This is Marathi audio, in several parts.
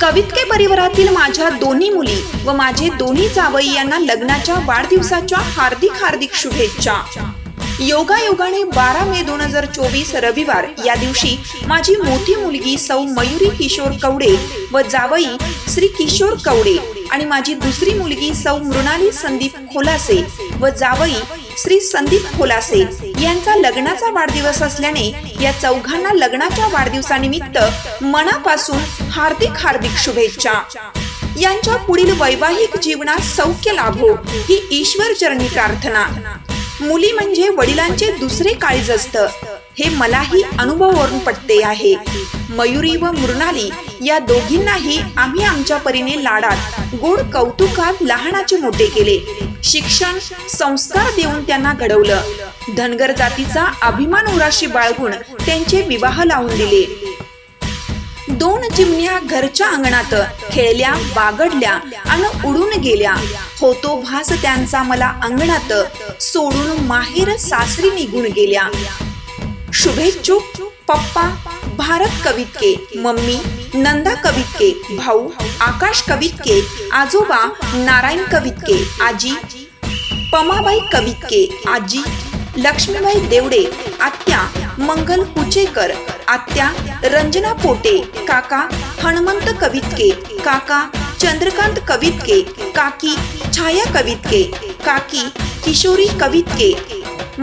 कवितके परिवारातील माझ्या दोन्ही मुली व माझे दोन्ही जावई यांना लग्नाच्या वाढदिवसाच्या हार्दिक हार्दिक शुभेच्छा. योगायोगाने बारा मे दोन हजार चोवीस रविवार या दिवशी माझी मोठी मुलगी सौ मयुरी किशोर कवडे व जावई श्री किशोर कवडे आणि माझी दुसरी मुलगी सौ मृणाली संदीप खोलासे व जावई श्री संदीप खोलासे यांचा लग्नाचा वाढदिवस असल्याने या चौघांना लग्नाच्या वाढदिवसानिमित्त मनापासून हार्दिक हार्दिक शुभेच्छा. यांच्या पुढील वैवाहिक जीवनात सौख्य लाभो ही ईश्वर चरणी प्रार्थना. मुली म्हणजे वडिलांचे दुसरे काळीज असतं. हे मलाही अनुभवावरून पटते आहे. मयुरी व मृणाली या दोघींनाही आम्ही आमच्या परीने लाडात गोड कौतुकात लहानाचे मोठे केले. शिक्षण संस्कार देऊन त्यांना घडवलं. धनगर जातीचा अभिमान उराशी बाळगून त्यांचे विवाह लावून दिले. दोन चिमण्या घरच्या अंगणात खेळल्या बागडल्या आणि उडून गेल्या. होतो भास त्यांचा मला अंगणात. सोडून माहेर सासरी निघून गेल्या. शुभेच्छुक पप्पा भारत कवितके मम्मी नंदा कवितके भाऊ आकाश कवितके आजोबा नारायण कवितके आजी पमाबाई कवितके आजी लक्ष्मीबाई देवडे आत्या मंगल कुचेकर आत्या रंजना पोटे काका हनुमंत कवितके काका चंद्रकांत कवितके काकी छाया कवितके काकी किशोरी कवितके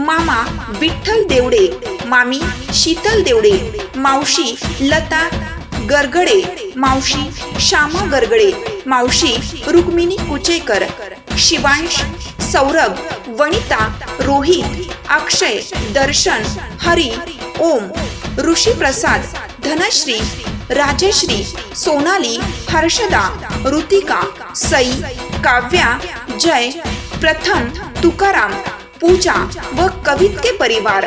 मामा विठ्ठल देवडे मामी शीतल देवडे मावशी लता गरगडे मावशी श्यामा गरगडे मावशी रुक्मिणी कुचेकर शिवांश सौरभ वनिता रोहित अक्षय दर्शन हरी ओम ऋषी प्रसाद धनश्री राजश्री सोनाली हर्षदा ऋतिका सई काव्या जय प्रथम तुकाराम पूजा व कवितके परिवार।